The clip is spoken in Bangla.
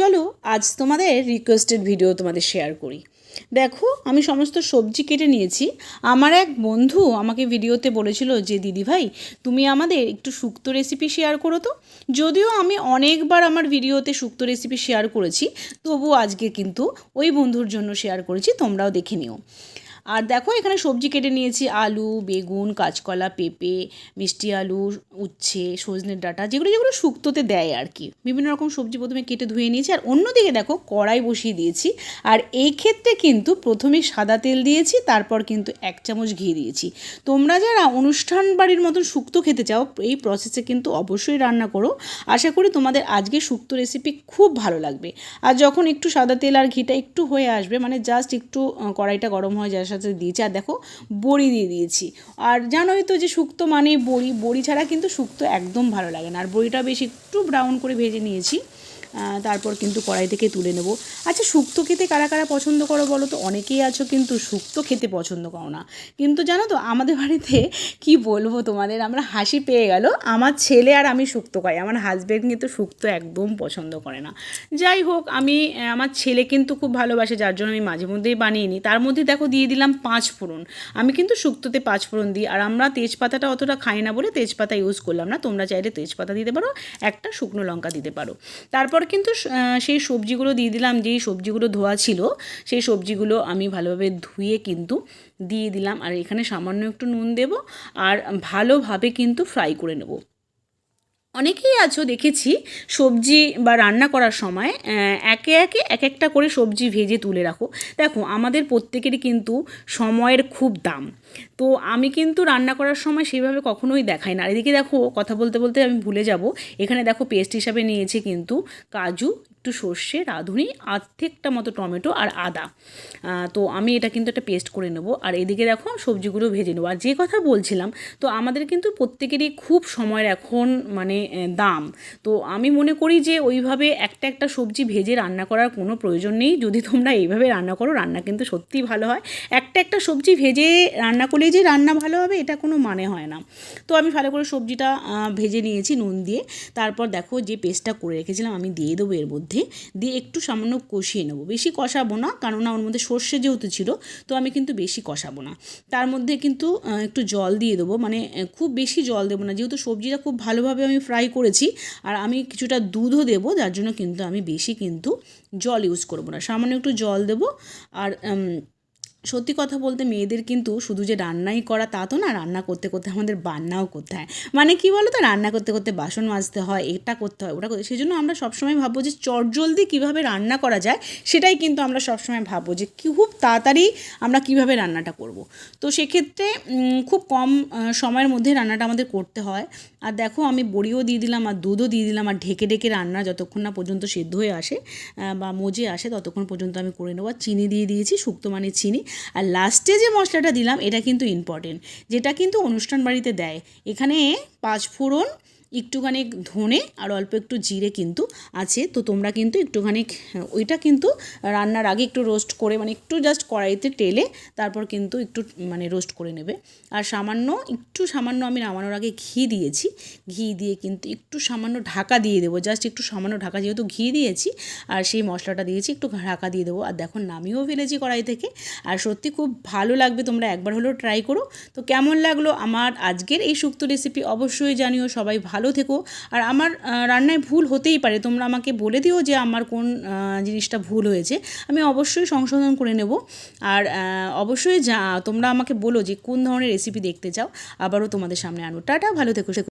চলো, আজ তোমাদের রিকোয়েস্টেড ভিডিও তোমাদের শেয়ার করি। দেখো, আমি সমস্ত সবজি কেটে নিয়েছি। আমার এক বন্ধু আমাকে ভিডিওতে বলেছিল যে, দিদি ভাই, তুমি আমাদের একটু শুক্তো রেসিপি শেয়ার করো তো। যদিও আমি অনেকবার আমার ভিডিওতে শুক্ত রেসিপি শেয়ার করেছি তবু আজকে কিন্তু ওই বন্ধুর জন্য শেয়ার করেছি, তোমরাও দেখে নিও। আর দেখো, এখানে সবজি কেটে নিয়েছি, আলু, বেগুন, কাঁচকলা, পেঁপে, মিষ্টি আলু, উচ্ছে সজনের ডাঁটা, যেগুলো যেগুলো শুক্তোতে দেয় আর কি। বিভিন্ন রকম সবজি প্রথমে কেটে ধুয়ে নিয়েছি, আর অন্যদিকে দেখো, কড়াই বসিয়ে দিয়েছি। আর এই ক্ষেত্রে কিন্তু প্রথমে সাদা তেল দিয়েছি, তারপর কিন্তু এক চামচ ঘি দিয়েছি। তোমরা যারা অনুষ্ঠান বাড়ির মতন শুক্তো খেতে চাও, এই প্রসেসে কিন্তু অবশ্যই রান্না করো। আশা করি তোমাদের আজকে শুক্তো রেসিপি খুব ভালো লাগবে। আর যখন একটু সাদা তেল আর ঘিটা একটু হয়ে আসবে মানে জাস্ট একটু কড়াইটা গরম হয়ে যাওয়ার সাথে দিয়েছি, আর দেখো বড়ি দিয়ে দিয়েছি। আর জানোই তো যে শুক্তো মানে বড়ি বড়ি ছাড়া কিন্তু শুক্তো একদম ভালো লাগে না। আর বড়িটা বেশ একটু ব্রাউন করে ভেজে নিয়েছি। তারপর কিন্তু কড়াই থেকে তুলে নেব। আচ্ছা শুক্তো খেতে কারা কারা পছন্দ করো বলো তো? অনেকেই আছো কিন্তু শুক্তো খেতে পছন্দ করো না। কিন্তু জানো তো, আমাদের বাড়িতে কি বলব তোমাদের? আমরা হাসি পেয়ে গেল। আমার ছেলে আর আমি শুক্তো খাই। আমার হাজব্যান্ড কিন্তু শুক্তো একদম পছন্দ করে না। যাই হোক, আমি আমার ছেলে কিন্তু খুব ভালোবাসে, যার জন্য আমি মাঝে মধ্যেই বানিয়ে নিই। তার মধ্যে দেখো দিয়ে দিলাম পাঁচ ফোড়ন। আমি কিন্তু শুক্তোতে পাঁচ ফোড়ন দিই। আর আমরা তেজপাতাটা অতটা খাই না বলে তেজপাতা ইউজ করলাম না। তোমরা চাইলে তেজপাতা দিতে পারো, একটা শুকনো লঙ্কা দিতে পারো। তারপর কিন্তু সেই সবজিগুলো দিয়ে দিলাম, যেই সবজিগুলো ধোয়া ছিল, সেই সবজিগুলো আমি ভালোভাবে ধুয়ে কিন্তু দিয়ে দিলাম। আর এখানে সামান্য একটু নুন দেব, আর ভালোভাবে কিন্তু ফ্রাই করে নেব। অনেকেই আছো দেখেছি সবজি বা রান্না করার সময় একে একে এক একটা করে সবজি ভেজে তুলে রাখো। দেখো, আমাদের প্রত্যেকেরই কিন্তু সময়ের খুব দাম। তো আমি কিন্তু রান্না করার সময় সেইভাবে কখনোই দেখাই না। এদিকে দেখো, কথা বলতে বলতে আমি ভুলে যাব। এখানে দেখো পেস্ট হিসাবে নিয়েছি কিন্তু কাজু, একটু সর্ষে, রাঁধুনি, আর্ধেকটা মতো টমেটো আর আদা। তো আমি এটা কিন্তু একটা পেস্ট করে নেব। আর এদিকে দেখো, সবজিগুলো ভেজে নেব। আর যে কথা বলছিলাম, তো আমাদের কিন্তু প্রত্যেকেরই খুব সময়ের এখন মানে দাম। তো আমি মনে করি যে ওইভাবে একটা একটা সবজি ভেজে রান্না করার কোনো প্রয়োজন নেই। যদি তোমরা এইভাবে রান্না করো, রান্না কিন্তু সত্যিই ভালো হয়। একটা একটা সবজি ভেজে রান্না করলেই যে রান্না ভালো হবে, এটা কোনো মানে হয় না। তো আমি ভালো করে সবজিটা ভেজে নিয়েছি নুন দিয়ে। তারপর দেখো যে পেস্টটা করে রেখেছিলাম, আমি দিয়ে দেবো এর মধ্যে। দিয়ে একটু সামান্য কষিয়ে নেব। বেশি কষাবো না কারণ ওর মধ্যে সর্ষে যেহেতু ছিল, তো আমি কিন্তু বেশি কষাবো না। তার মধ্যে কিন্তু একটু জল দিয়ে দেবো। মানে খুব বেশি জল দেবো না। যেহেতু সবজিটা খুব ভালোভাবে আমি ফ্রাই করেছি আর আমি কিছুটা দুধও দেবো, যার জন্য কিন্তু আমি বেশি কিন্তু জল ইউজ করব না। সামান্য একটু জল দেবো আর সত্যি কথা বলতে মেয়েদের কিন্তু শুধু যে রান্নাই করা তা তো না, রান্না করতে করতে আমাদের বান্নাও করতে হয়। মানে কি বলো তো রান্না করতে করতে বাসন মাজতে হয়, এটা করতে হয়, ওটা করতে সেই জন্য আমরা সবসময় ভাববো যে চটজলদি কীভাবে রান্না করা যায়, সেটাই কিন্তু আমরা সবসময় ভাববো যে খুব তাড়াতাড়ি আমরা কীভাবে রান্নাটা করব। তো সেক্ষেত্রে খুব কম সময়ের মধ্যে রান্নাটা আমাদের করতে হয়। আর দেখো আমি বড়িও দিয়ে দিলাম, আর দুধও দিয়ে দিলাম, আর ঢেকে ঢেকে রান্না যতক্ষণ না পর্যন্ত সেদ্ধ হয়ে আসে বা মজে আসে, ততক্ষণ পর্যন্ত আমি করে নেব। আর চিনি দিয়ে দিয়েছি, শুক্তো মানে চিনি। আর লাস্টে যে মশলাটা দিলাম, এটা কিন্তু ইম্পর্টেন্ট যেটা কিন্তু অনুষ্ঠান বাড়িতে দেয়। এখানে পাঁচ ফোড়ন একটুখানি ধনে আর অল্প একটু জিরে কিন্তু আছে। তো তোমরা কিন্তু একটুখানি, ওইটা কিন্তু রান্নার আগে একটু রোস্ট করে মানে একটু জাস্ট কড়াইতে টেলে তারপর কিন্তু একটু মানে রোস্ট করে নেবে। আর সামান্য, একটু সামান্য আমি নামানোর আগে ঘি দিয়েছি। ঘি দিয়ে কিন্তু একটু সামান্য ঢাকা দিয়ে দেবো জাস্ট একটু সামান্য ঢাকা যেহেতু ঘি দিয়েছি, আর সেই মশলাটা দিয়েছি, একটু ঢাকা দিয়ে দেবো। আর দেখো, নামিয়েও ফেলেছি কড়াই থেকে। আর সত্যি খুব ভালো লাগবে, তোমরা একবার হলেও ট্রাই করো। তো কেমন লাগল আমার আজকের এই শুক্তো রেসিপি অবশ্যই জানিও সবাই ভালো থেকো। আর আমার রান্নায় ভুল হতেই পারে। তোমরা আমাকে বলে দিও যে আমার কোন জিনিসটা ভুল হয়েছে। আমি অবশ্যই সংশোধন করে নেব। আর অবশ্যই যা, তোমরা আমাকে বলো যে কোন ধরনের রেসিপি দেখতে চাও। আবারও তোমাদের সামনে আনব। টাটা, ভালো থেকো।